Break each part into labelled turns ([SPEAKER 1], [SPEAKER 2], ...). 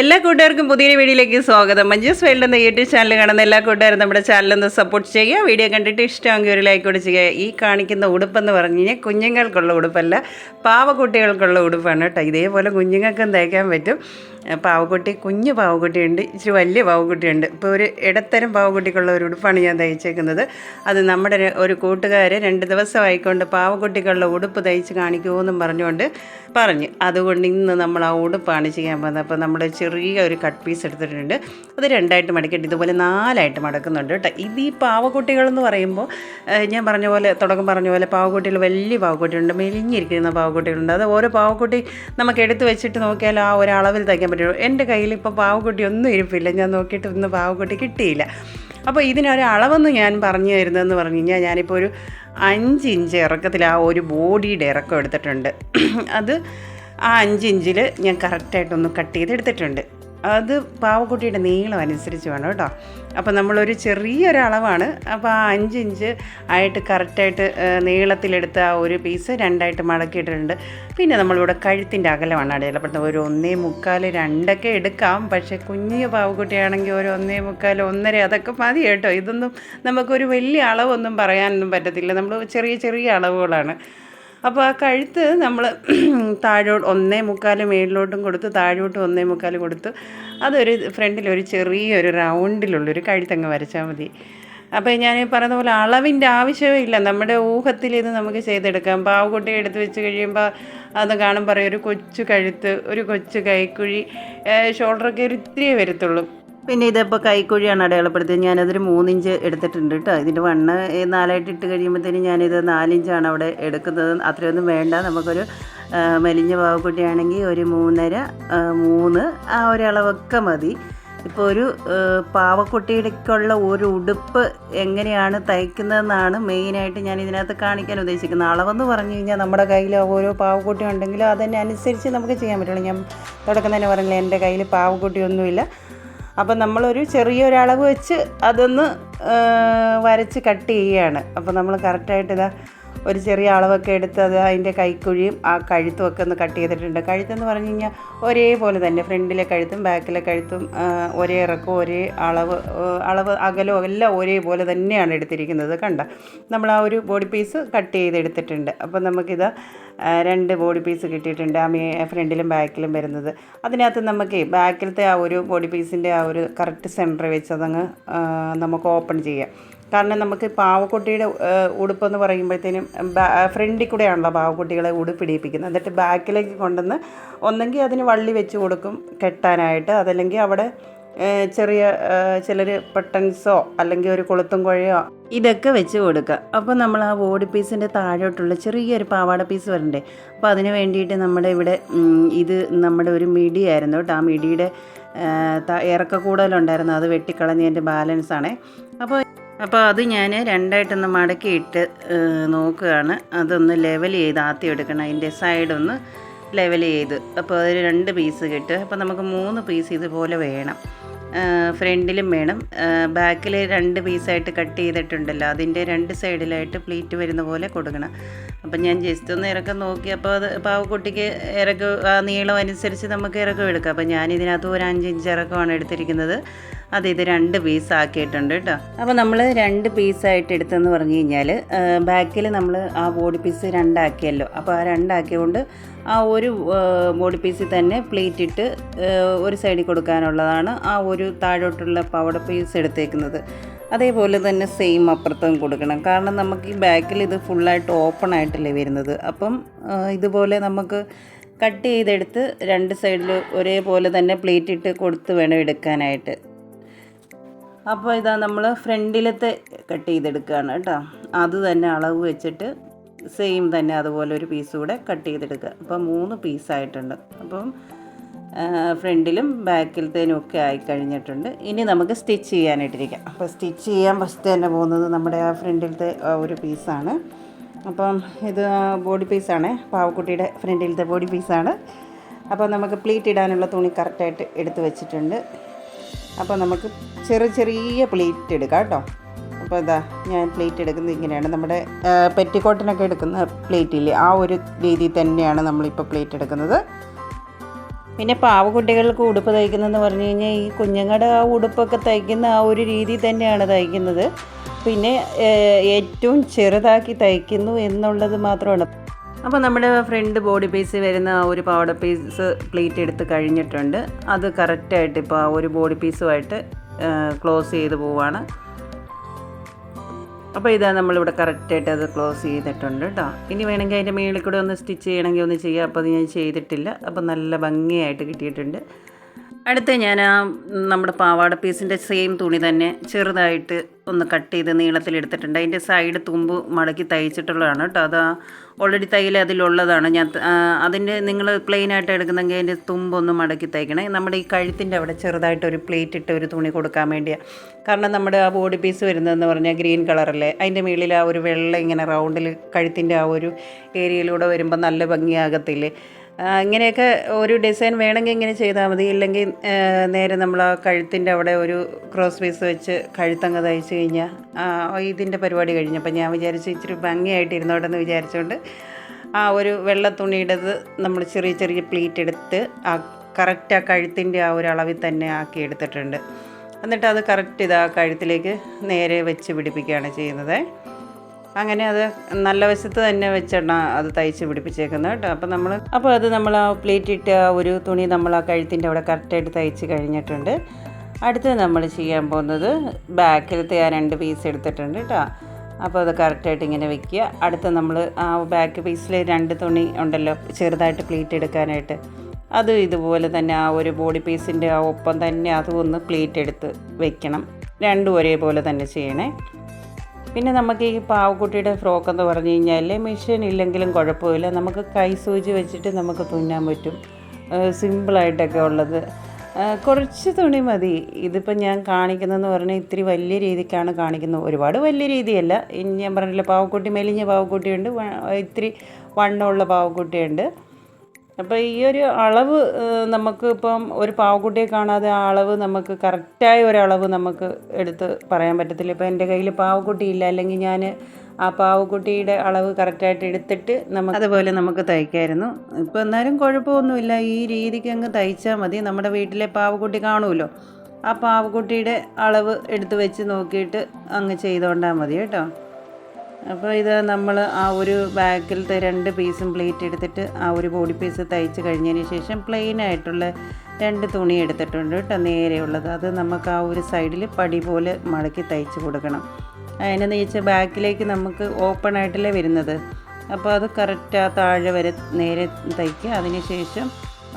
[SPEAKER 1] എല്ലാ കൂട്ടുകാർക്കും പുതിയൊരു വീഡിയോയിലേക്ക് സ്വാഗതം. മഞ്ജുസ് വേൾഡ് എന്ന യൂട്യൂബ് ചാനൽ കാണുന്ന എല്ലാ കൂട്ടുകാരും നമ്മുടെ ചാനലൊന്ന് സപ്പോർട്ട് ചെയ്യുക. വീഡിയോ കണ്ടിട്ട് ഇഷ്ടമെങ്കിൽ ഒരു ലൈക്ക് കൂടി ചെയ്യുക. ഈ കാണിക്കുന്ന ഉടുപ്പെന്ന് പറഞ്ഞു കഴിഞ്ഞാൽ കുഞ്ഞുങ്ങൾക്കുള്ള ഉടുപ്പല്ല പാവക്കുട്ടികൾക്കുള്ള ഉടുപ്പാണ് കേട്ടോ. ഇതേപോലെ കുഞ്ഞുങ്ങൾക്കും തയ്ക്കാൻ പറ്റും. പാവക്കുട്ടി കുഞ്ഞു പാവക്കുട്ടിയുണ്ട് ഇച്ചിരി വലിയ പാവക്കുട്ടിയുണ്ട്. ഇപ്പോൾ ഒരു ഇടത്തരം പാവക്കുട്ടിക്കുള്ള ഒരു ഞാൻ തയ്ച്ചേക്കുന്നത്. അത് നമ്മുടെ ഒരു കൂട്ടുകാർ രണ്ട് ദിവസമായിക്കൊണ്ട് പാവക്കുട്ടിക്കുള്ള ഉടുപ്പ് തയ്ച്ച് കാണിക്കുമെന്നും പറഞ്ഞുകൊണ്ട് പറഞ്ഞു. അതുകൊണ്ട് ഇന്ന് നമ്മൾ ആ ഉടുപ്പാണ് ചെയ്യാൻ പോകുന്നത്. അപ്പോൾ നമ്മൾ ചെറിയ ഒരു കട്ട് പീസ് എടുത്തിട്ടുണ്ട്. അത് രണ്ടായിട്ട് മടക്കിയിട്ട് ഇതുപോലെ നാലായിട്ട് മടക്കുന്നുണ്ട് കേട്ടോ. ഇത് ഈ പാവക്കുട്ടികളെന്ന് പറയുമ്പോൾ ഞാൻ പറഞ്ഞ പോലെ തുടക്കം പറഞ്ഞ പോലെ പാവക്കുട്ടികൾ വലിയ പാവക്കുട്ടിയുണ്ട് മെലിഞ്ഞിരിക്കുന്ന പാവക്കുട്ടികളുണ്ട്. അത് ഓരോ പാവക്കുട്ടി നമുക്ക് എടുത്ത് വെച്ചിട്ട് നോക്കിയാൽ ആ ഒരളവിൽ തയ്ക്കാൻ പറ്റുള്ളൂ. എന്റെ കയ്യിൽ ഇപ്പോൾ പാവക്കുട്ടി ഒന്നും ഇരിപ്പില്ല. ഞാൻ നോക്കിയിട്ട് ഇന്ന് പാവക്കുട്ടി കിട്ടിയില്ല. അപ്പോൾ ഇതിനൊരു അളവെന്ന് ഞാൻ പറഞ്ഞു തരുന്നതെന്ന് പറഞ്ഞു കഴിഞ്ഞാൽ ഞാനിപ്പോൾ ഒരു അഞ്ച് ഇഞ്ച് ഇറക്കത്തിൽ ആ ഒരു ബോഡിയുടെ ഇറക്കം എടുത്തിട്ടുണ്ട്. അത് ആ അഞ്ച് ഇഞ്ചിൽ ഞാൻ കറക്റ്റായിട്ടൊന്ന് കട്ട് ചെയ്ത് എടുത്തിട്ടുണ്ട് അത് പാവക്കുട്ടിയുടെ നീളം അനുസരിച്ച് വേണം കേട്ടോ. അപ്പോൾ നമ്മളൊരു ചെറിയൊരളവാണ്. അപ്പോൾ ആ അഞ്ച് ഇഞ്ച് ആയിട്ട് കറക്റ്റായിട്ട് നീളത്തിലെടുത്ത ആ ഒരു പീസ് രണ്ടായിട്ട് മടക്കിയിട്ടുണ്ട് പിന്നെ നമ്മളിവിടെ കഴുത്തിന്റെ അകലമാണ് അടയാളപ്പെടുന്നത് ഒരു ഒന്നേ മുക്കാൽ രണ്ടൊക്കെ എടുക്കാം. പക്ഷേ കുഞ്ഞു പാവക്കുട്ടിയാണെങ്കിൽ ഒരു ഒന്നേ മുക്കാൽ ഒന്നര അതൊക്കെ മതി കേട്ടോ. ഇതൊന്നും നമുക്കൊരു വലിയ അളവൊന്നും പറയാനൊന്നും പറ്റത്തില്ല. നമ്മൾ ചെറിയ ചെറിയ അളവുകളാണ്. അപ്പോൾ ആ കഴുത്ത് നമ്മൾ താഴോട്ട് ഒന്നേ മുക്കാൽ മേളിലോട്ടും കൊടുത്ത് താഴോട്ട് ഒന്നേ മുക്കാൽ കൊടുത്ത് അതൊരു ഫ്രണ്ടിലൊരു ചെറിയൊരു റൗണ്ടിലുള്ളൊരു കഴുത്തങ്ങ് വരച്ചാൽ മതി. അപ്പോൾ ഞാൻ പറയുന്ന പോലെ അളവിന്റെ ആവശ്യമേ ഇല്ല. നമ്മുടെ ഊഹത്തിൽ ഇത് നമുക്ക് ചെയ്തെടുക്കാം. പാവക്കുട്ടി എടുത്ത് വെച്ച് കഴിയുമ്പോൾ അത് കാണുമ്പോൾ പറയും ഒരു കൊച്ചു കഴുത്ത് ഒരു കൊച്ചു കൈക്കുഴി. ഷോൾഡറൊക്കെ ഒരു ഇത്തിരിയേ വരത്തുള്ളൂ. പിന്നെ ഇതിപ്പോൾ കൈക്കുഴിയാണ് അടയാളപ്പെടുത്തിയത്. ഞാനതൊരു മൂന്നിഞ്ച് എടുത്തിട്ടുണ്ട് കേട്ടോ. ഇതിന്റെ വണ്ണ് നാലായിട്ട് ഇട്ട് കഴിയുമ്പോഴത്തേനും ഞാനിത് നാലിഞ്ചാണ് അവിടെ എടുക്കുന്നത്. അത്രയൊന്നും വേണ്ട. നമുക്കൊരു മെലിഞ്ഞ പാവക്കുട്ടിയാണെങ്കിൽ ഒരു മൂന്നര മൂന്ന് ആ ഒരളവൊക്കെ മതി. ഇപ്പോൾ ഒരു പാവക്കുട്ടിയുടെക്കുള്ള ഒരു ഉടുപ്പ് എങ്ങനെയാണ് തയ്ക്കുന്നതെന്നാണ് മെയിനായിട്ട് ഞാൻ ഇതിനകത്ത് കാണിക്കാൻ ഉദ്ദേശിക്കുന്നത്. അളവെന്ന് പറഞ്ഞു കഴിഞ്ഞാൽ നമ്മുടെ കയ്യിൽ ഓരോ പാവക്കുട്ടി ഉണ്ടെങ്കിലും അതിനനുസരിച്ച് നമുക്ക് ചെയ്യാൻ പറ്റുള്ളൂ. ഞാൻ തുടക്കം തന്നെ പറഞ്ഞില്ല എന്റെ കയ്യിൽ പാവക്കുട്ടിയൊന്നുമില്ല. അപ്പം നമ്മളൊരു ചെറിയൊരളവ് വെച്ച് അതൊന്ന് വരച്ച് കട്ട് ചെയ്യുകയാണ് അപ്പോൾ നമ്മൾ കറക്റ്റായിട്ട് ഇതാ ഒരു ചെറിയ അളവൊക്കെ എടുത്ത് അത് അതിന്റെ കൈക്കുഴിയും ആ കഴുത്തും ഒക്കെ ഒന്ന് കട്ട് ചെയ്തിട്ടുണ്ട്. കഴുത്തെന്ന് പറഞ്ഞു കഴിഞ്ഞാൽ ഒരേപോലെ തന്നെ ഫ്രണ്ടിലെ കഴുത്തും ബാക്കിലെ കഴുത്തും ഒരേ ഇറക്കവും ഒരേ അളവ് അളവ് അകലോ എല്ലാം ഒരേപോലെ തന്നെയാണ് എടുത്തിരിക്കുന്നത്. കണ്ട? നമ്മൾ ആ ഒരു ബോഡി പീസ് കട്ട് ചെയ്തെടുത്തിട്ടുണ്ട്. അപ്പോൾ നമുക്കിത് രണ്ട് ബോഡി പീസ് കിട്ടിയിട്ടുണ്ട് ആ മേ ഫ്രണ്ടിലും ബാക്കിലും വരുന്നത്. അതിനകത്ത് നമുക്ക് ബാക്കിലത്തെ ആ ഒരു ബോഡി പീസിന്റെ ആ ഒരു കറക്റ്റ് സെന്റർ വെച്ച് അതങ്ങ് നമുക്ക് ഓപ്പൺ ചെയ്യാം. കാരണം നമുക്ക് പാവക്കുട്ടിയുടെ ഉടുപ്പെന്ന് പറയുമ്പോഴത്തേനും ഫ്രണ്ടിൽ കൂടെയാണല്ലോ പാവക്കുട്ടികളെ ഉടുപ്പിടിപ്പിക്കുന്നത് എന്നിട്ട് ബാക്കിലേക്ക് കൊണ്ടുവന്ന് ഒന്നെങ്കിൽ അതിന് വള്ളി വെച്ച് കൊടുക്കും കെട്ടാനായിട്ട്. അതല്ലെങ്കിൽ അവിടെ ചെറിയ ചിലർ പട്ടൻസോ അല്ലെങ്കിൽ ഒരു കൊളുത്തും കുഴയോ ഇതൊക്കെ വെച്ച് കൊടുക്കുക. അപ്പോൾ നമ്മൾ ആ ബോഡി പീസിന്റെ താഴോട്ടുള്ള ചെറിയൊരു പാവാട പീസ് വരണ്ടേ? അപ്പോൾ അതിന് വേണ്ടിയിട്ട് നമ്മുടെ ഇവിടെ ഇത് നമ്മുടെ ഒരു മിടിയായിരുന്നു കേട്ടോ. ആ മിടിയുടെ ഇറക്ക കൂടുതലുണ്ടായിരുന്നു. അത് വെട്ടിക്കളഞ്ഞതിന്റെ ബാലൻസ് ആണേ. അപ്പോൾ അപ്പോൾ അത് ഞാൻ രണ്ടായിട്ടൊന്ന് മടക്കിയിട്ട് നോക്കുകയാണ്. അതൊന്ന് ലെവൽ ചെയ്ത് ആദ്യം എടുക്കണം. അതിന്റെ സൈഡൊന്ന് ലെവൽ ചെയ്ത്. അപ്പോൾ അതിൽ രണ്ട് പീസ് കിട്ടുക അപ്പോൾ നമുക്ക് മൂന്ന് പീസ് ഇതുപോലെ വേണം. ഫ്രണ്ടിലും വേണം. ബാക്കിൽ രണ്ട് പീസായിട്ട് കട്ട് ചെയ്തിട്ടുണ്ടല്ലോ. അതിന്റെ രണ്ട് സൈഡിലായിട്ട് പ്ലീറ്റ് വരുന്ന പോലെ കൊടുക്കണം. അപ്പം ഞാൻ ജസ്റ്റ് ഒന്ന് ഇറക്കം നോക്കി. അപ്പോൾ അത് പാവക്കുട്ടിക്ക് ഇറക്കം ആ നീളം അനുസരിച്ച് നമുക്ക് ഇറക്കം എടുക്കാം. അപ്പം ഞാൻ ഇതിനകത്ത് ഒരു അഞ്ച് ഇഞ്ച് ഇറക്കമാണ് എടുത്തിരിക്കുന്നത്. അത് ഇത് രണ്ട് പീസ് ആക്കിയിട്ടുണ്ട് കേട്ടോ. അപ്പോൾ നമ്മൾ രണ്ട് പീസായിട്ട് എടുത്തെന്ന് പറഞ്ഞു കഴിഞ്ഞാൽ ബാക്കിൽ നമ്മൾ ആ ബോഡി പീസ് രണ്ടാക്കിയല്ലോ. അപ്പോൾ ആ രണ്ടാക്കിയതുകൊണ്ട് ആ ഒരു ബോഡി പീസിൽ തന്നെ പ്ലേറ്റ് ഇട്ട് ഒരു സൈഡിൽ കൊടുക്കാനുള്ളതാണ് ആ ഒരു താഴോട്ടുള്ള പവട പീസ് എടുത്തേക്കുന്നത്. അതേപോലെ തന്നെ സെയിം അപ്പുറത്തും കൊടുക്കണം. കാരണം നമുക്ക് ഈ ബാക്കിൽ ഇത് ഫുള്ളായിട്ട് ഓപ്പൺ ആയിട്ടല്ലേ വരുന്നത്. അപ്പം ഇതുപോലെ നമുക്ക് കട്ട് ചെയ്തെടുത്ത് രണ്ട് സൈഡിൽ ഒരേപോലെ തന്നെ പ്ലേറ്റ് ഇട്ട് കൊടുത്ത് വേണം എടുക്കാനായിട്ട്. അപ്പോൾ ഇതാ നമ്മൾ ഫ്രണ്ടിലത്തെ കട്ട് ചെയ്തെടുക്കുകയാണ് കേട്ടോ. അത് തന്നെ അളവ് വെച്ചിട്ട് സെയിം തന്നെ അതുപോലെ ഒരു പീസ് കൂടെ കട്ട് ചെയ്തെടുക്കുക. അപ്പോൾ മൂന്ന് പീസായിട്ടുണ്ട് അപ്പം ഫ്രണ്ടിലും ബാക്കിലത്തേനും ഒക്കെ ആയി കഴിഞ്ഞിട്ടുണ്ട് ഇനി നമുക്ക് സ്റ്റിച്ച് ചെയ്യാനായിട്ടിരിക്കാം. അപ്പോൾ സ്റ്റിച്ച് ചെയ്യാൻ ഫസ്റ്റ് തന്നെ പോകുന്നത് നമ്മുടെ ആ ഫ്രണ്ടിലത്തെ ഒരു പീസാണ് അപ്പം ഇത് ബോഡി പീസാണ് പാവക്കുട്ടിയുടെ ഫ്രണ്ടിലത്തെ ബോഡി പീസാണ് അപ്പോൾ നമുക്ക് പ്ലീറ്റ് ഇടാനുള്ള തുണി കറക്റ്റായിട്ട് എടുത്ത് വെച്ചിട്ടുണ്ട്. അപ്പോൾ നമുക്ക് ചെറിയ ചെറിയ പ്ലീറ്റ് എടുക്കാം കേട്ടോ. അപ്പോൾ ഇതാ ഞാൻ പ്ലേറ്റ് എടുക്കുന്നത് ഇങ്ങനെയാണ്. നമ്മുടെ പെറ്റിക്കോട്ടിനൊക്കെ എടുക്കുന്ന പ്ലേറ്റ് ഇല്ലേ? ആ ഒരു രീതിയിൽ തന്നെയാണ് നമ്മളിപ്പോൾ പ്ലേറ്റ് എടുക്കുന്നത്. പിന്നെ പാവക്കുട്ടികൾക്ക് ഉടുപ്പ് തയ്ക്കുന്നതെന്ന് പറഞ്ഞു കഴിഞ്ഞാൽ ഈ കുഞ്ഞുങ്ങളുടെ ആ ഉടുപ്പൊക്കെ തയ്ക്കുന്ന ആ ഒരു രീതി തന്നെയാണ് തയ്ക്കുന്നത്. പിന്നെ ഏറ്റവും ചെറുതാക്കി തയ്ക്കുന്നു എന്നുള്ളത് മാത്രമാണ്. അപ്പോൾ നമ്മുടെ ഫ്രണ്ട് ബോഡി പീസ് വരുന്ന ആ ഒരു പാവട പീസ് പ്ലേറ്റ് എടുത്ത് കഴിഞ്ഞിട്ടുണ്ട്. അത് കറക്റ്റായിട്ട് ഇപ്പോൾ ആ ഒരു ബോഡി പീസുമായിട്ട് ക്ലോസ് ചെയ്ത് പോവാണ്. അപ്പോൾ ഇതാ നമ്മളിവിടെ കറക്റ്റായിട്ട് അത് ക്ലോസ് ചെയ്തിട്ടുണ്ട് കേട്ടോ ഇനി വേണമെങ്കിൽ അതിന്റെ മേളിൽ കൂടെ ഒന്ന് സ്റ്റിച്ച് ചെയ്യണമെങ്കിൽ ഒന്ന് ചെയ്യാം. അപ്പോൾ അത് ഞാൻ ചെയ്തിട്ടില്ല. അപ്പോൾ നല്ല ഭംഗിയായിട്ട് കിട്ടിയിട്ടുണ്ട്. അടുത്ത് ഞാൻ ആ നമ്മുടെ പാവാട പീസിന്റെ സെയിം തുണി തന്നെ ചെറുതായിട്ട് ഒന്ന് കട്ട് ചെയ്ത് നീളത്തിലെടുത്തിട്ടുണ്ട് അതിന്റെ സൈഡ് തുമ്പ് മടക്കി തയ്ച്ചിട്ടുള്ളതാണ് കേട്ടോ. അത് ഓൾറെഡി തയ്യൽ അതിലുള്ളതാണ്. ഞാൻ അതിന്റെ നിങ്ങൾ പ്ലെയിൻ ആയിട്ട് എടുക്കുന്നെങ്കിൽ അതിന്റെ തുമ്പൊന്ന് മടക്കി തയ്ക്കണേ. നമ്മുടെ ഈ കഴുത്തിന്റെ അവിടെ ചെറുതായിട്ട് ഒരു പ്ലേറ്റ് ഇട്ട് ഒരു തുണി കൊടുക്കാൻ വേണ്ടിയാണ് കാരണം നമ്മുടെ ആ ബോഡി പീസ് വരുന്നതെന്ന് പറഞ്ഞാൽ ഗ്രീൻ കളറല്ലേ അതിന്റെ മുകളിൽ ആ ഒരു വെള്ളം ഇങ്ങനെ റൗണ്ടിൽ കഴുത്തിന്റെ ആ ഒരു ഏരിയയിലൂടെ വരുമ്പോൾ നല്ല ഭംഗിയാകത്തില്ലേ? ഇങ്ങനെയൊക്കെ ഒരു ഡിസൈൻ വേണമെങ്കിൽ ഇങ്ങനെ ചെയ്താൽ മതി. ഇല്ലെങ്കിൽ നേരെ നമ്മൾ ആ കഴുത്തിന്റെ അവിടെ ഒരു ക്രോസ് പീസ് വെച്ച് കഴുത്തങ്ങ് തയ്ച്ച് കഴിഞ്ഞാൽ ഇതിന്റെ പരിപാടി കഴിഞ്ഞപ്പോൾ ഞാൻ വിചാരിച്ചു ഇച്ചിരി ഭംഗിയായിട്ട് ഇരുന്നോട്ടെന്ന് വിചാരിച്ചുകൊണ്ട് ആ ഒരു വെള്ള തുണിയുടേത് നമ്മൾ ചെറിയ ചെറിയ പ്ലീറ്റ് എടുത്ത് ആ കറക്റ്റ് ആ കഴുത്തിന്റെ ആ ഒരു അളവിൽ തന്നെ ആക്കി എടുത്തിട്ടുണ്ട്. എന്നിട്ട് അത് കറക്റ്റ് ഇതാ കഴുത്തിലേക്ക് നേരെ വെച്ച് പിടിപ്പിക്കുകയാണ് ചെയ്യുന്നത്. അങ്ങനെ അത് നല്ല വശത്ത് തന്നെ വെച്ചാണ് അത് തയ്ച്ച് പിടിപ്പിച്ചേക്കുന്നത് കേട്ടോ. അപ്പോൾ നമ്മൾ അപ്പോൾ അത് നമ്മൾ ആ പ്ലേറ്റ് ഇട്ട് ആ ഒരു തുണി നമ്മൾ ആ കഴുത്തിന്റെ അവിടെ കറക്റ്റായിട്ട് തയ്ച്ച് കഴിഞ്ഞിട്ടുണ്ട്. അടുത്തത് നമ്മൾ ചെയ്യാൻ പോകുന്നത് ബാക്കിലത്തെ ആ രണ്ട് പീസ് എടുത്തിട്ടുണ്ട് കേട്ടോ. അപ്പോൾ അത് കറക്റ്റായിട്ട് ഇങ്ങനെ വെക്കുക. അടുത്ത നമ്മൾ ആ ബാക്ക് പീസിൽ രണ്ട് തുണി ഉണ്ടല്ലോ ചെറുതായിട്ട് പ്ലേറ്റ് എടുക്കാനായിട്ട്. അത് ഇതുപോലെ തന്നെ ആ ഒരു ബോഡി പീസിന്റെ ആ ഒപ്പം തന്നെ അതും ഒന്ന് പ്ലേറ്റ് എടുത്ത് വെക്കണം. രണ്ടും ഒരേപോലെ തന്നെ ചെയ്യണേ. പിന്നെ നമുക്ക് ഈ പാവക്കുട്ടിയുടെ ഫ്രോക്ക് എന്ന് പറഞ്ഞു കഴിഞ്ഞാൽ മെഷീൻ ഇല്ലെങ്കിലും കുഴപ്പമില്ല. നമുക്ക് കൈ സൂചി വെച്ചിട്ട് നമുക്ക് തുന്നാൻ പറ്റും. സിമ്പിളായിട്ടൊക്കെ ഉള്ളത്. കുറച്ച് തുണി മതി. ഇതിപ്പോൾ ഞാൻ കാണിക്കുന്നതെന്ന് പറഞ്ഞാൽ ഇത്തിരി വലിയ രീതിക്കാണ് കാണിക്കുന്നത്. ഒരുപാട് വലിയ രീതിയല്ല. ഞാൻ പറഞ്ഞില്ല പാവക്കുട്ടി മെലിഞ്ഞ പാവക്കുട്ടിയുണ്ട്. ഇത്തിരി വണ്ണമുള്ള പാവക്കുട്ടിയുണ്ട്. അപ്പോൾ ഈ ഒരു അളവ് നമുക്ക് ഇപ്പം ഒരു പാവക്കുട്ടിയെ കാണാതെ ആ അളവ് നമുക്ക് കറക്റ്റായ ഒരളവ് നമുക്ക് എടുത്ത് പറയാൻ പറ്റത്തില്ല. ഇപ്പോൾ എന്റെ കയ്യിൽ പാവക്കുട്ടി ഇല്ല അല്ലെങ്കിൽ ഞാൻ ആ പാവക്കുട്ടിയുടെ അളവ് കറക്റ്റായിട്ട് എടുത്തിട്ട് നമുക്ക് അതുപോലെ നമുക്ക് തയ്ക്കായിരുന്നു. ഇപ്പോൾ എന്നാലും കുഴപ്പമൊന്നുമില്ല. ഈ രീതിക്ക് അങ്ങ് തയ്ച്ചാൽ മതി. നമ്മുടെ വീട്ടിലെ പാവക്കുട്ടി കാണുമല്ലോ. ആ പാവക്കുട്ടിയുടെ അളവ് എടുത്ത് വെച്ച് നോക്കിയിട്ട് അങ്ങ് ചെയ്തുകൊണ്ടാൽ മതി കേട്ടോ. അപ്പോൾ ഇത് നമ്മൾ ആ ഒരു ബാഗിലത്തെ രണ്ട് പീസും പ്ലേറ്റ് എടുത്തിട്ട് ആ ഒരു ബോഡി പീസ് തയ്ച്ച് കഴിഞ്ഞതിന് ശേഷം പ്ലെയിൻ ആയിട്ടുള്ള രണ്ട് തുണി എടുത്തിട്ടുണ്ട് കേട്ടോ നേരെയുള്ളത്. അത് നമുക്ക് ആ ഒരു സൈഡിൽ പടി പോലെ മടക്കി തയ്ച്ച് കൊടുക്കണം. അതിനെന്ന് വെച്ചാൽ ബാക്കിലേക്ക് നമുക്ക് ഓപ്പൺ ആയിട്ടല്ലേ വരുന്നത്? അപ്പോൾ അത് കറക്റ്റ് ആ താഴെ വരെ നേരെ തയ്ക്കുക. അതിന് ശേഷം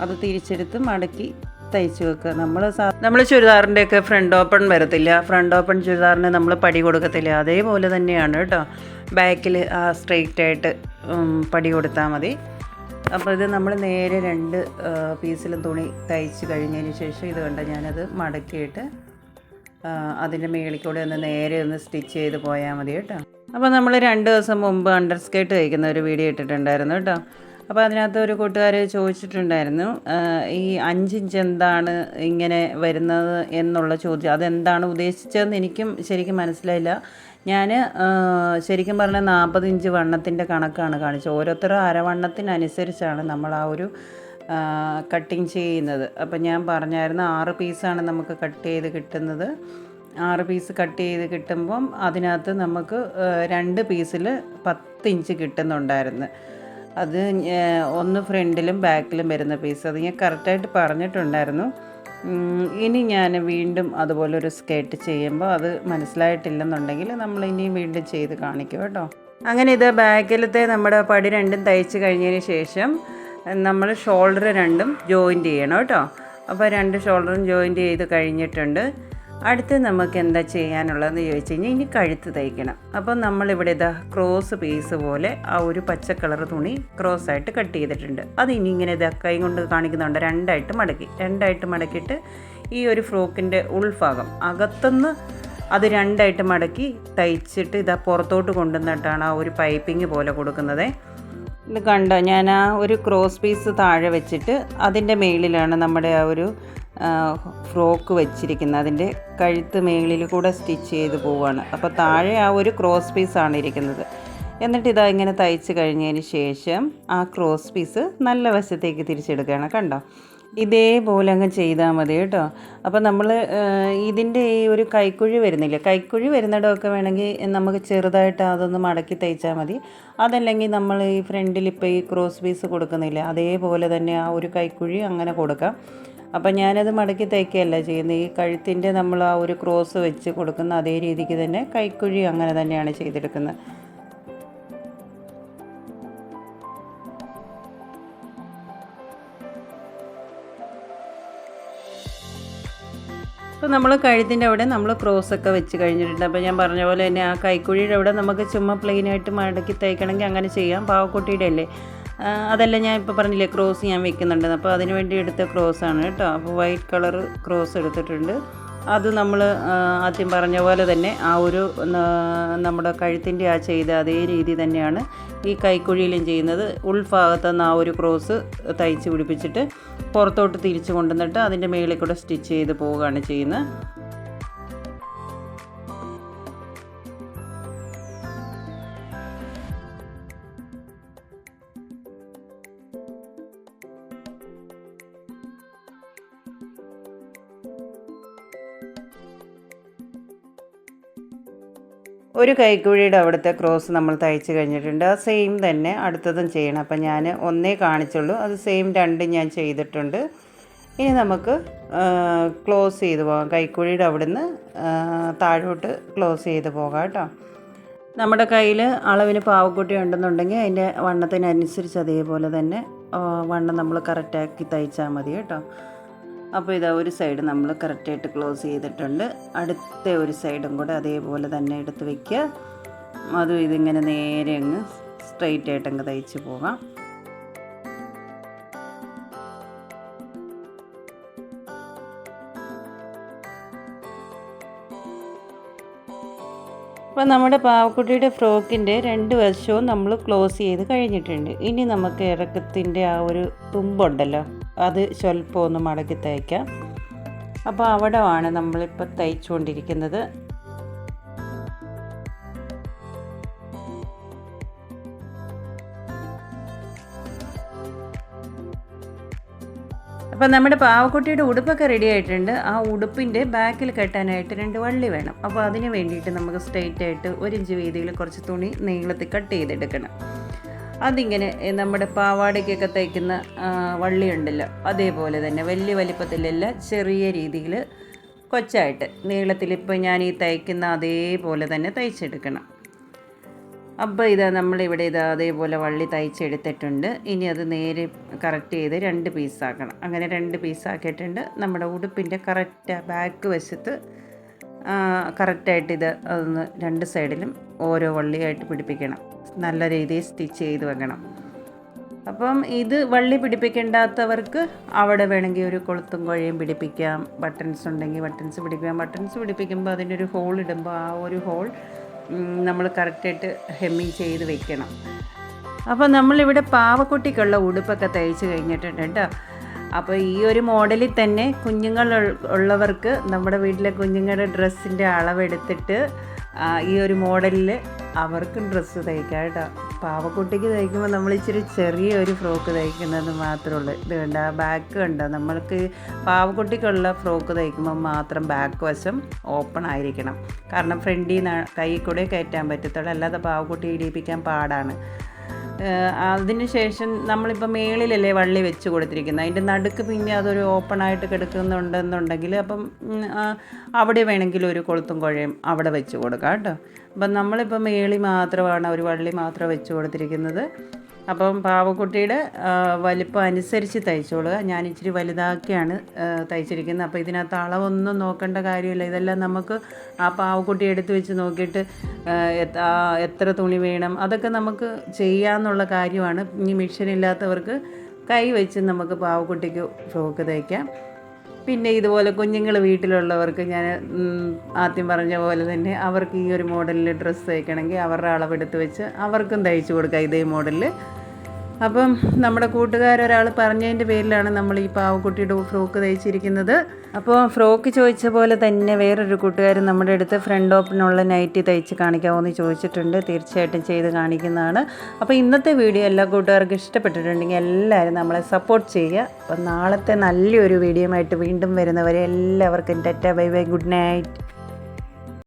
[SPEAKER 1] അത് തിരിച്ചെടുത്ത് മടക്കി തയ്ച്ച് വെക്കുക. നമ്മൾ നമ്മൾ ചുരിദാറിന്റെ ഒക്കെ ഫ്രണ്ട് ഓപ്പൺ വരത്തില്ല. ഫ്രണ്ട് ഓപ്പൺ ചുരിദാറിന് നമ്മൾ പടി കൊടുക്കത്തില്ല. അതേപോലെ തന്നെയാണ് കേട്ടോ. ബാക്കിൽ ആ സ്ട്രെയിറ്റ് ആയിട്ട് പടി കൊടുത്താൽ മതി. അപ്പോൾ ഇത് നമ്മൾ നേരെ രണ്ട് പീസിലും തുണി തയ്ച്ച് കഴിഞ്ഞതിന് ശേഷം ഇത് കണ്ട ഞാനത് മടക്കിയിട്ട് അതിന്റെ മേളിക്കൂടെ ഒന്ന് നേരെ ഒന്ന് സ്റ്റിച്ച് ചെയ്ത് പോയാൽ മതി കേട്ടോ. അപ്പോൾ നമ്മൾ രണ്ട് ദിവസം മുമ്പ് അണ്ടർ സ്കേർട്ട് തയ്ക്കുന്ന ഒരു വീഡിയോ ഇട്ടിട്ടുണ്ടായിരുന്നു കേട്ടോ. അപ്പോൾ അതിനകത്ത് ഒരു കൂട്ടുകാർ ചോദിച്ചിട്ടുണ്ടായിരുന്നു ഈ അഞ്ചിഞ്ച് എന്താണ് ഇങ്ങനെ വരുന്നത് എന്നുള്ള ചോദ്യം. അതെന്താണ് ഉദ്ദേശിച്ചതെന്ന് എനിക്കും ശരിക്കും മനസ്സിലായില്ല. ഞാൻ ശരിക്കും പറഞ്ഞാൽ നാൽപ്പത് ഇഞ്ച് വണ്ണത്തിന്റെ കണക്കാണ് കാണിച്ചത്. ഓരോരുത്തരും അരവണ്ണത്തിനനുസരിച്ചാണ് നമ്മൾ ആ ഒരു കട്ടിങ് ചെയ്യുന്നത്. അപ്പം ഞാൻ പറഞ്ഞായിരുന്നു ആറ് പീസാണ് നമുക്ക് കട്ട് ചെയ്ത് കിട്ടുന്നത്. ആറ് പീസ് കട്ട് ചെയ്ത് കിട്ടുമ്പം അതിനകത്ത് നമുക്ക് രണ്ട് പീസിൽ പത്ത് ഇഞ്ച് കിട്ടുന്നുണ്ടായിരുന്നു. അത് ഒന്ന് ഫ്രണ്ടിലും ബാക്കിലും വരുന്ന പീസ്. അത് ഞാൻ കറക്റ്റായിട്ട് പറഞ്ഞിട്ടുണ്ടായിരുന്നു. ഇനി ഞാൻ വീണ്ടും അതുപോലെ ഒരു സ്കേർട്ട് ചെയ്യുമ്പോൾ അത് മനസ്സിലായിട്ടില്ലെന്നുണ്ടെങ്കിൽ നമ്മൾ ഇനിയും വീണ്ടും ചെയ്ത് കാണിക്കും കേട്ടോ. അങ്ങനെ ഇത് ബാക്കിലത്തെ നമ്മുടെ പടി രണ്ടും തയ്ച്ച് കഴിഞ്ഞതിന് ശേഷം നമ്മൾ ഷോൾഡർ രണ്ടും ജോയിന്റ് ചെയ്യണം കേട്ടോ. അപ്പോൾ രണ്ട് ഷോൾഡറും ജോയിന്റ് ചെയ്ത് കഴിഞ്ഞിട്ടുണ്ട്. അടുത്ത് നമുക്ക് എന്താ ചെയ്യാനുള്ളതെന്ന് ചോദിച്ചു കഴിഞ്ഞാൽ ഇനി കഴുത്ത് തയ്ക്കണം. അപ്പോൾ നമ്മളിവിടെ ഇതാ ക്രോസ് പീസ് പോലെ ആ ഒരു പച്ച കളർ തുണി ക്രോസ് ആയിട്ട് കട്ട് ചെയ്തിട്ടുണ്ട്. അത് ഇനി ഇങ്ങനെ ഇതാ കൈ കൊണ്ട് കാണിക്കുന്നുണ്ട്. രണ്ടായിട്ട് മടക്കി. രണ്ടായിട്ട് മടക്കിയിട്ട് ഈ ഒരു ഫ്രോക്കിന്റെ ഉൾഭാഗം അകത്തുനിന്ന് അത് രണ്ടായിട്ട് മടക്കി തയ്ച്ചിട്ട് ഇതാ പുറത്തോട്ട് കൊണ്ടുവന്നിട്ടാണ് ആ ഒരു പൈപ്പിംഗ് പോലെ കൊടുക്കുന്നത്. ഇത് കണ്ടോ? ഞാൻ ആ ഒരു ക്രോസ് പീസ് താഴെ വെച്ചിട്ട് അതിന്റെ മേളിലാണ് നമ്മുടെ ആ ഒരു ഫ്രോക്ക് വെച്ചിരിക്കുന്നത്. അതിന്റെ കഴുത്ത് മേളിൽ കൂടെ സ്റ്റിച്ച് ചെയ്ത് പോവുകയാണ് അപ്പോൾ താഴെ ആ ഒരു ക്രോസ് പീസാണ് ഇരിക്കുന്നത്. എന്നിട്ട് ഇതാ ഇങ്ങനെ തയ്ച്ച് കഴിഞ്ഞതിന് ശേഷം ആ ക്രോസ് പീസ് നല്ല വശത്തേക്ക് തിരിച്ചെടുക്കുകയാണ്. കണ്ടോ? ഇതേപോലെ അങ്ങ് ചെയ്താൽ മതി കേട്ടോ. അപ്പോൾ നമ്മൾ ഇതിന്റെ ഈ ഒരു കൈക്കുഴി വരുന്നില്ല? കൈക്കുഴി വരുന്നിടമൊക്കെ വേണമെങ്കിൽ നമുക്ക് ചെറുതായിട്ട് അതൊന്ന് മടക്കി തയ്ച്ചാൽ മതി. അതല്ലെങ്കിൽ നമ്മൾ ഈ ഫ്രണ്ടിൽ ഇപ്പോൾ ഈ ക്രോസ് പീസ് കൊടുക്കുന്നില്ല? അതേപോലെ തന്നെ ആ ഒരു കൈക്കുഴി അങ്ങനെ കൊടുക്കാം. അപ്പം ഞാനത് മടക്കി തയ്ക്കുകയല്ല ചെയ്യുന്നത്. ഈ കഴുത്തിന്റെ നമ്മൾ ആ ഒരു ക്രോസ് വെച്ച് കൊടുക്കുന്ന അതേ രീതിക്ക് തന്നെ കൈക്കുഴി അങ്ങനെ തന്നെയാണ് ചെയ്തെടുക്കുന്നത്. അപ്പോൾ നമ്മൾ കഴുത്തിന്റെ അവിടെ നമ്മൾ ക്രോസ് ഒക്കെ വെച്ച് കഴിഞ്ഞിട്ടുണ്ട്. അപ്പോൾ ഞാൻ പറഞ്ഞ പോലെ തന്നെ ആ കൈക്കുഴിയുടെ അവിടെ നമുക്ക് ചുമ്മാ പ്ലെയിനായിട്ട് മടക്കി തയ്ക്കണമെങ്കിൽ അങ്ങനെ ചെയ്യാം. പാവക്കുട്ടിയുടെ അല്ലേ? അതല്ല ഞാൻ ഇപ്പോൾ പറഞ്ഞില്ലേ ക്രോസ് ഞാൻ വെക്കുന്നുണ്ട്. അപ്പോൾ അതിന് വേണ്ടി എടുത്ത ക്രോസ് ആണ് കേട്ടോ. അപ്പോൾ വൈറ്റ് കളർ ക്രോസ് എടുത്തിട്ടുണ്ട്. അത് നമ്മൾ ആദ്യം പറഞ്ഞ പോലെ തന്നെ ആ ഒരു നമ്മുടെ കഴുത്തിന്റെ ആ ചെയ്ത അതേ രീതി തന്നെയാണ് ഈ കൈക്കുഴിയിലും ചെയ്യുന്നത്. ഉൾഭാഗത്ത് നിന്ന് ആ ഒരു ക്രോസ് തയ്ച്ച് പിടിപ്പിച്ചിട്ട് പുറത്തോട്ട് തിരിച്ച് കൊണ്ടുവന്നിട്ട് അതിന്റെ മേളിൽ കൂടെ സ്റ്റിച്ച് ചെയ്ത് പോവുകയാണ് ചെയ്യുന്നത്. ഒരു കൈക്കുഴിയുടെ അവിടുത്തെ ക്രോസ് നമ്മൾ തയ്ച്ച് കഴിഞ്ഞിട്ടുണ്ട്. ആ സെയിം തന്നെ അടുത്തതും ചെയ്യണം. അപ്പം ഞാൻ ഒന്നേ കാണിച്ചുള്ളൂ. അത് സെയിം രണ്ടും ഞാൻ ചെയ്തിട്ടുണ്ട്. ഇനി നമുക്ക് ക്ലോസ് ചെയ്ത് പോകാം. കൈക്കുഴിയുടെ അവിടുന്ന് താഴോട്ട് ക്ലോസ് ചെയ്ത് പോകാം കേട്ടോ. നമ്മുടെ കയ്യിൽ അളവിന് പാവക്കുട്ടി ഉണ്ടെന്നുണ്ടെങ്കിൽ അതിന്റെ വണ്ണത്തിനനുസരിച്ച് അതേപോലെ തന്നെ വണ്ണം നമ്മൾ കറക്റ്റാക്കി തയ്ച്ചാൽ മതി കേട്ടോ. അപ്പോൾ ഇതാ ഒരു സൈഡ് നമ്മൾ കറക്റ്റായിട്ട് ക്ലോസ് ചെയ്തിട്ടുണ്ട്. അടുത്ത ഒരു സൈഡും കൂടെ അതേപോലെ തന്നെ എടുത്ത് വയ്ക്കുക അതും ഇതിങ്ങനെ നേരെ അങ്ങ് സ്ട്രെയിറ്റ് ആയിട്ട് അങ്ങ് തയ്ച്ച് പോകാം. അപ്പോൾ നമ്മുടെ പാവക്കുട്ടിയുടെ ഫ്രോക്കിന്റെ രണ്ട് വശവും നമ്മൾ ക്ലോസ് ചെയ്ത് കഴിഞ്ഞിട്ടുണ്ട്. ഇനി നമുക്ക് ഇറക്കത്തിന്റെ ആ ഒരു തുമ്പുണ്ടല്ലോ അത് സ്വല്പം ഒന്ന് മടക്കി തയ്ക്കാം അപ്പോൾ അവിടമാണ് നമ്മളിപ്പോൾ തയ്ച്ചുകൊണ്ടിരിക്കുന്നത് അപ്പോൾ നമ്മുടെ പാവക്കുട്ടിയുടെ ഉടുപ്പൊക്കെ റെഡി ആയിട്ടുണ്ട്. ആ ഉടുപ്പിന്റെ ബാക്കിൽ കെട്ടാനായിട്ട് രണ്ട് വള്ളി വേണം. അപ്പോൾ അതിന് വേണ്ടിയിട്ട് നമുക്ക് സ്ട്രെയിറ്റ് ആയിട്ട് ഒരു ഇഞ്ച് വീതിയിൽ കുറച്ച് തുണി നീളത്തിൽ കട്ട് ചെയ്തെടുക്കണം. അതിങ്ങനെ നമ്മുടെ പാവാടയ്ക്കൊക്കെ തയ്ക്കുന്ന വള്ളി ഉണ്ടല്ലോ അതേപോലെ തന്നെ വലിയ വലിപ്പത്തിലല്ല ചെറിയ രീതിയിൽ കൊച്ചായിട്ട് നീളത്തിൽ ഇപ്പോൾ ഞാൻ ഈ തയ്ക്കുന്ന അതേപോലെ തന്നെ തയ്ച്ചെടുക്കണം. അപ്പോൾ ഇതാ നമ്മളിവിടെ ഇതാ അതേപോലെ വള്ളി തയ്ച്ചെടുത്തിട്ടുണ്ട്. ഇനി അത് നേരെ കറക്റ്റ് ചെയ്ത് രണ്ട് പീസാക്കണം അങ്ങനെ രണ്ട് പീസാക്കിയിട്ടുണ്ട് നമ്മുടെ ഉടുപ്പിന്റെ കറക്റ്റ് ബാക്ക് വശത്ത് കറക്റ്റായിട്ട് ഇത് അതൊന്ന് രണ്ട് സൈഡിലും ഓരോ വള്ളിയായിട്ട് പിടിപ്പിക്കണം. നല്ല രീതിയിൽ സ്റ്റിച്ച് ചെയ്ത് വെക്കണം. അപ്പം ഇത് വള്ളി പിടിപ്പിക്കേണ്ടാത്തവർക്ക് അവിടെ വേണമെങ്കിൽ ഒരു കൊളുത്തും കുഴയും പിടിപ്പിക്കാം. ബട്ടൺസ് ഉണ്ടെങ്കിൽ ബട്ടൺസ് പിടിപ്പിക്കാം. ബട്ടൺസ് പിടിപ്പിക്കുമ്പോൾ അതിന്റെ ഒരു ഹോൾ ഇടുമ്പോൾ ആ ഒരു ഹോൾ നമ്മൾ കറക്റ്റായിട്ട് ഹെമ്മിങ് ചെയ്ത് വെക്കണം. അപ്പോൾ നമ്മളിവിടെ പാവക്കുട്ടിക്കുള്ള ഉടുപ്പൊക്കെ തയ്ച്ച് കഴിഞ്ഞിട്ടുണ്ട് കേട്ടോ. അപ്പോൾ ഈ ഒരു മോഡലിൽ തന്നെ കുഞ്ഞുങ്ങൾ ഉള്ളവർക്ക് നമ്മുടെ വീട്ടിലെ കുഞ്ഞുങ്ങളുടെ ഡ്രസ്സിന്റെ അളവെടുത്തിട്ട് ഈ ഒരു മോഡലിൽ അവർക്കും ഡ്രസ്സ് തയ്ക്കാം കേട്ടോ. പാവക്കുട്ടിക്ക് തയ്ക്കുമ്പോൾ നമ്മൾ ഇച്ചിരി ചെറിയ ഒരു ഫ്രോക്ക് തയ്ക്കുന്നത് മാത്രമേ ഉള്ളൂ ഇത് കണ്ട ബാക്ക് കണ്ടോ? നമ്മൾക്ക് പാവക്കുട്ടിക്കുള്ള ഫ്രോക്ക് തയ്ക്കുമ്പോൾ മാത്രം ബാക്ക് വശം ഓപ്പൺ ആയിരിക്കണം. കാരണം ഫ്രണ്ടിൽ നിന്ന് കൈ കൂടെ കയറ്റാൻ പറ്റത്തുള്ളൂ. അല്ലാതെ പാവക്കുട്ടി ഇടിയിപ്പിക്കാൻ പാടാണ്. അതിനുശേഷം നമ്മളിപ്പോൾ മേളിലല്ലേ വള്ളി വെച്ച് കൊടുത്തിരിക്കുന്നത്. അതിന്റെ നടുക്ക് പിന്നെ അതൊരു ഓപ്പൺ ആയിട്ട് കിടക്കുന്നുണ്ടെന്നുണ്ടെങ്കിൽ അപ്പം അവിടെ വേണമെങ്കിൽ ഒരു കൊളുത്തും കുഴയും അവിടെ വെച്ച് കൊടുക്കാം കേട്ടോ. അപ്പം നമ്മളിപ്പം മേളി മാത്രമാണ് ഒരു വള്ളി മാത്രം വെച്ച് കൊടുത്തിരിക്കുന്നത്. അപ്പം പാവക്കുട്ടിയുടെ വലിപ്പം അനുസരിച്ച് തയ്ച്ചോളുക. ഞാൻ ഇച്ചിരി വലുതാക്കിയാണ് തയ്ച്ചിരിക്കുന്നത്. അപ്പോൾ ഇതിനകത്ത് അളവൊന്നും നോക്കേണ്ട കാര്യമില്ല. ഇതെല്ലാം നമുക്ക് ആ പാവക്കുട്ടി എടുത്ത് വെച്ച് നോക്കിയിട്ട് എത്ര- തുണി വേണം അതൊക്കെ നമുക്ക് ചെയ്യാമെന്നുള്ള കാര്യമാണ്. ഇനി മെഷീൻ ഇല്ലാത്തവർക്ക് കൈ വെച്ച് നമുക്ക് പാവക്കുട്ടിക്ക് ഫ്രോക്ക് തയ്ക്കാം. പിന്നെ ഇതുപോലെ കുഞ്ഞുങ്ങൾ വീട്ടിലുള്ളവർക്ക് ഞാൻ ആദ്യം പറഞ്ഞ പോലെ തന്നെ അവർക്ക് ഈ ഒരു മോഡലിൽ ഡ്രസ്സ് തയ്ക്കണമെങ്കിൽ അവരുടെ അളവെടുത്ത് വെച്ച് അവർക്കും തയ്ച്ചു കൊടുക്കാം ഇതേ മോഡലിൽ. അപ്പം നമ്മുടെ കൂട്ടുകാരൊരാൾ പറഞ്ഞതിന്റെ പേരിലാണ് നമ്മൾ ഈ പാവക്കുട്ടിയുടെ ഫ്രോക്ക് തയ്ച്ചിരിക്കുന്നത്. അപ്പോൾ ഫ്രോക്ക് ചോദിച്ച പോലെ തന്നെ വേറൊരു കൂട്ടുകാരൻ നമ്മുടെ അടുത്ത് ഫ്രണ്ട് ഓപ്പണുള്ള നൈറ്റി തയ്ച്ച് കാണിക്കാമോ എന്ന് ചോദിച്ചിട്ടുണ്ട്. തീർച്ചയായിട്ടും ചെയ്ത് കാണിക്കുന്നതാണ്. അപ്പോൾ ഇന്നത്തെ വീഡിയോ എല്ലാ കൂട്ടുകാർക്കും ഇഷ്ടപ്പെട്ടിട്ടുണ്ടെങ്കിൽ എല്ലാവരും നമ്മളെ സപ്പോർട്ട് ചെയ്യുക. അപ്പോൾ നാളത്തെ നല്ലൊരു വീഡിയോ ആയിട്ട് വീണ്ടും വരുന്നവരെ എല്ലാവർക്കും ടെറ്റ ബൈ ബൈ ഗുഡ് നൈറ്റ്.